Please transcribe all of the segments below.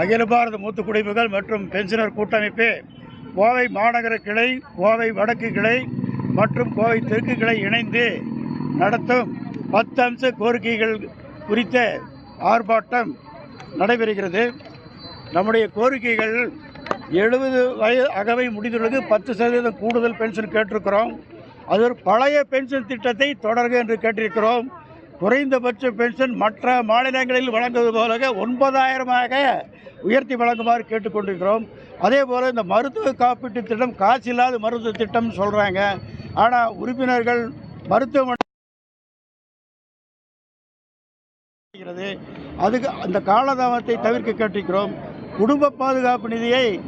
அகில பாரத மூத்த குடிமகள் மற்றும் பென்ஷனர் கூட்டமைப்பு கோவை மாநகர கிளை கோவை வடக்கு கிளை மற்றும் கோவை தெற்கு கிளை இணைந்து நடத்தும் பத்து அம்ச கோரிக்கைகள் குறித்த ஆர்ப்பாட்டம் நடைபெறுகிறது. நம்முடைய கோரிக்கைகள் எழுபது வயது அகவை முடிந்துள்ளது. பத்து சதவீதம் கூடுதல் பென்ஷன் கேட்டிருக்கிறோம். அது ஒரு பழைய பென்ஷன் திட்டத்தை தொடர்க என்று கேட்டிருக்கிறோம். குறைந்தபட்ச பென்ஷன் மற்ற மாநிலங்களில் வழங்குவது போல ஒன்பதாயிரமாக உயர்த்தி வழங்குமாறு கேட்டுக்கொண்டிருக்கிறோம். அதே போல் இந்த மருத்துவ காப்பீட்டு திட்டம் காசு இல்லாத மருத்துவ திட்டம்னு சொல்கிறாங்க ஆனால் உறுப்பினர்கள் மருத்துவமனை அதுக்கு அந்த காலதாமத்தை தவிர்க்க கேட்டிருக்கிறோம். குடும்ப பாதுகாப்பு நிதியை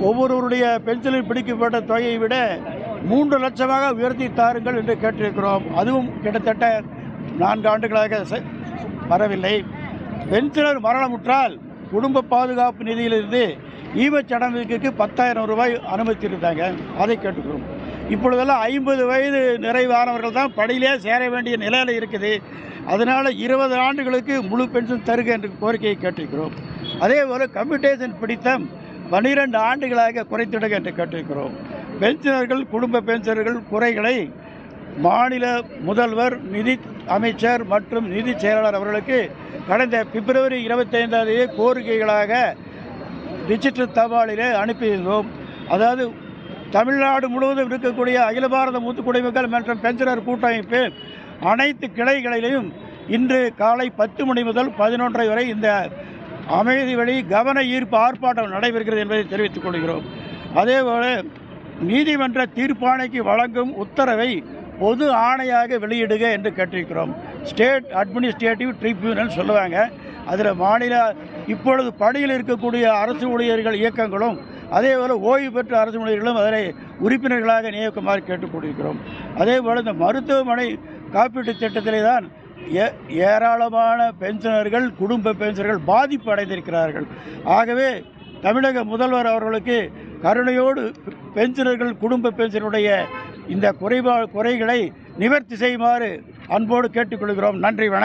ஒவ்வொருவருடைய பென்சிலில் பிடிக்கப்பட்ட தொகையை விட மூன்று லட்சமாக உயர்த்தி தாருங்கள் என்று கேட்டிருக்கிறோம். அதுவும் கிட்டத்தட்ட நான்கு ஆண்டுகளாக செ- வரவில்லை. பென்சிலர் மரணமுற்றால் குடும்ப பாதுகாப்பு நிதியிலிருந்து ஈவச்சடங்குக்கு பத்தாயிரம் ரூபாய் அனுமதித்திருந்தாங்க அதை கேட்டுக்கிறோம். இப்பொழுதெல்லாம் ஐம்பது வயது நிறைவானவர்கள் தான் படியிலே சேர வேண்டிய நிலையில் இருக்குது. அதனால் இருபது ஆண்டுகளுக்கு முழு பென்ஷன் தருக என்ற கோரிக்கையை கேட்டிருக்கிறோம். அதே போல் கம்யூட்டேஷன் பிடித்தம் பன்னிரெண்டு ஆண்டுகளாக குறைத்திடுக என்று கேட்டிருக்கிறோம். பென்ஷனர்கள் குடும்ப பென்ஷனர்கள் குறைகளை மாநில முதல்வர் நிதி அமைச்சர் மற்றும் நிதி செயலாளர் அவர்களுக்கு கடந்த பிப்ரவரி இருபத்தைந்தாம் தேதி கோரிக்கைகளாக டிஜிட்டல் தபாலிலே அனுப்பியிருந்தோம். அதாவது தமிழ்நாடு முழுவதும் இருக்கக்கூடிய அகில பாரத மூத்த குடிமக்கள் மற்றும் பென்ஷனர் கூட்டமைப்பு அனைத்து கிளைகளிலும் இன்று காலை பத்து மணி முதல் பதினொன்றரை வரை இந்த அமைதி வழி கவன ஈர்ப்பு ஆர்ப்பாட்டம் நடைபெறுகிறது என்பதை தெரிவித்துக் கொள்கிறோம். அதேபோல நீதிமன்ற தீர்ப்பாணைக்கு வழங்கும் உத்தரவை பொது ஆணையாக வெளியிடுக என்று கேட்டிருக்கிறோம். ஸ்டேட் அட்மினிஸ்ட்ரேட்டிவ் ட்ரிபியூனல் சொல்லுவாங்க. அதில் மாநில இப்பொழுது பணியில் இருக்கக்கூடிய அரசு ஊழியர்கள் இயக்கங்களும் அதே போல் ஓய்வு பெற்ற அரசு ஊழியர்களும் அதில் உறுப்பினர்களாக நியமிக்குமாறு கேட்டுக்கொண்டிருக்கிறோம். அதே போல் இந்த மருத்துவமனை காப்பீட்டுத் திட்டத்திலே தான் ஏ ஏராளமான பென்ஷனர்கள் குடும்ப பென்ஷனர்கள் பாதிப்பு அடைந்திருக்கிறார்கள் ஆகவே தமிழக முதல்வர் அவர்களுக்கு கருணையோடு பென்ஷனர்கள் குடும்ப பென்ஷனுடைய இந்த குறைபா குறைகளை நிவர்த்தி செய்யுமாறு அன்போடு கேட்டுக்கொள்கிறோம். நன்றி வணக்கம்.